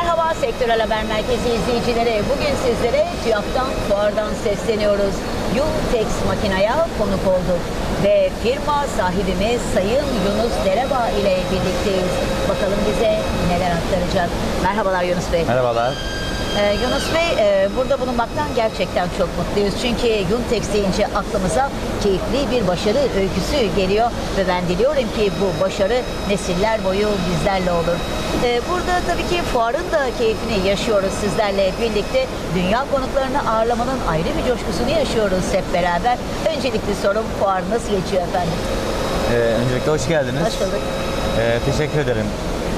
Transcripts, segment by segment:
Merhaba Sektörel Haber Merkezi izleyicileri. Bugün sizlere TÜYAP'tan, fuardan sesleniyoruz. Yuntex makinaya konuk olduk. Ve firma sahibimiz Sayın Yunus Dereba ile birlikteyiz. Bakalım bize neler aktaracak. Merhabalar Yunus Bey. Merhabalar. Ee, Yunus Bey e, burada bulunmaktan gerçekten çok mutluyuz. Çünkü Yuntex deyince aklımıza keyifli bir başarı öyküsü geliyor. Ve ben diliyorum ki bu başarı nesiller boyu bizlerle olur. Ee, burada tabii ki fuarın da keyfini yaşıyoruz sizlerle birlikte. Dünya konuklarını ağırlamanın ayrı bir coşkusunu yaşıyoruz hep beraber. Öncelikli sorum fuar nasıl geçiyor efendim? Ee, öncelikle hoş geldiniz. Hoş bulduk. Ee, teşekkür ederim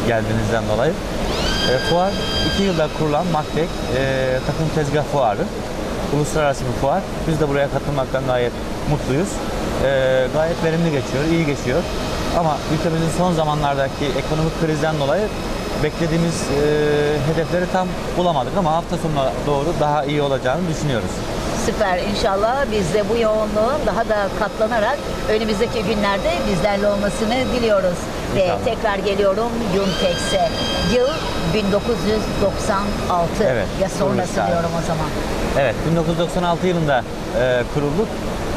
geldiğinizden dolayı. Ee, fuar, iki yılda kurulan Maktek e, takım tezgah fuarı. Uluslararası bir fuar. Biz de buraya katılmaktan gayet mutluyuz. Ee, gayet verimli geçiyor, iyi geçiyor. Ama ülkemizin son zamanlardaki ekonomik krizden dolayı beklediğimiz e, hedefleri tam bulamadık ama hafta sonuna doğru daha iyi olacağını düşünüyoruz. Süper. İnşallah biz de bu yoğunluğun daha da katlanarak önümüzdeki günlerde bizlerle olmasını diliyoruz. Ve İnşallah. tekrar geliyorum Yuntex'e. Yıl 1996. Evet, Ya sonrası diyorum o zaman. Evet, 1996 yılında e, kurulduk.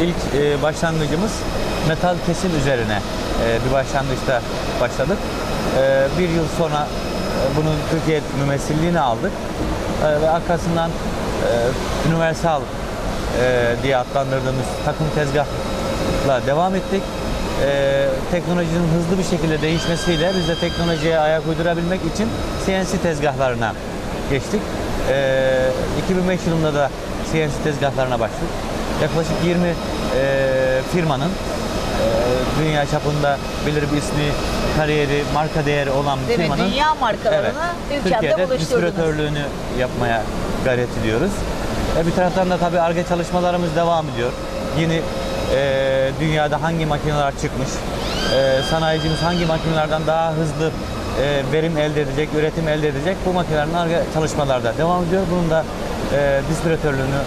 İlk e, başlangıcımız metal kesim üzerine e, bir başlangıçta başladık. E, bir yıl sonra e, bunun Türkiye mümessilliğini aldık. E, ve arkasından e, Universal e, diye adlandırdığımız takım tezgahla devam ettik. E, teknolojinin hızlı bir şekilde değişmesiyle biz de teknolojiye ayak uydurabilmek için CNC tezgahlarına geçtik. E, 2005 yılında da CNC tezgahlarına başladık. Yaklaşık 20 e, firmanın e, dünya çapında belirli bir ismi, kariyeri, marka değeri olan bir Değil mi? firmanın Dünya markalarını ülkemde Türkiye'de distribütörlüğünü yapmaya gayret ediyoruz. E, bir taraftan da tabii ARGE çalışmalarımız devam ediyor. Yeni e, dünyada hangi makineler çıkmış, e, sanayicimiz hangi makinelerden daha hızlı e, verim elde edecek, üretim elde edecek bu makinelerin ARGE çalışmalarda devam ediyor. Bunun da e, distribütörlüğünü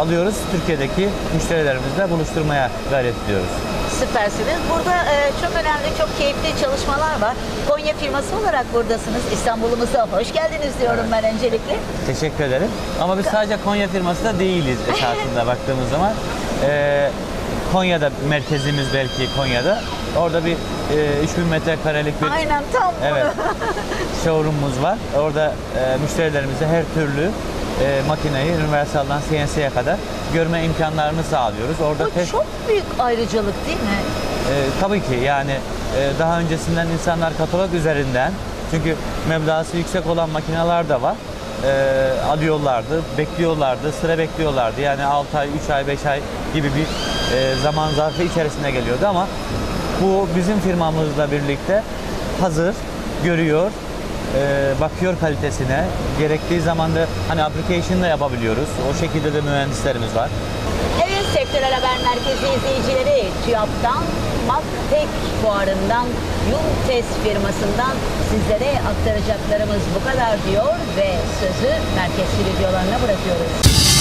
alıyoruz. Türkiye'deki müşterilerimizle buluşturmaya gayret ediyoruz. Süpersiniz. Burada e, çok önemli, çok keyifli çalışmalar var. Konya firması olarak buradasınız. İstanbul'umuza hoş geldiniz diyorum ben öncelikle. Teşekkür ederim. Ama biz sadece Konya firması da değiliz esasında baktığımız zaman. Ee, Konya'da merkezimiz belki Konya'da. Orada bir e, 3000 metrekarelik bir Aynen tam evet showroom'umuz var. Orada e, müşterilerimize her türlü e, makineyi Universal'dan CNC'ye kadar görme imkanlarını sağlıyoruz. Orada Bu test çok büyük ayrıcalık değil mi? e, tabii ki yani e, daha öncesinden insanlar katalog üzerinden çünkü meblası yüksek olan makineler de var. E, alıyorlardı, bekliyorlardı, sıra bekliyorlardı. Yani 6 ay, 3 ay, 5 ay gibi bir e, zaman zarfı içerisine geliyordu ama bu bizim firmamızla birlikte hazır, görüyor, e, bakıyor kalitesine. Gerektiği zaman da hani application da yapabiliyoruz. O şekilde de mühendislerimiz var. Evet Sektörel Haber Merkezi izleyicileri TÜYAP'tan Maktek fuarından Yuntes firmasından sizlere aktaracaklarımız bu kadar diyor ve sözü merkez stüdyolarına bırakıyoruz.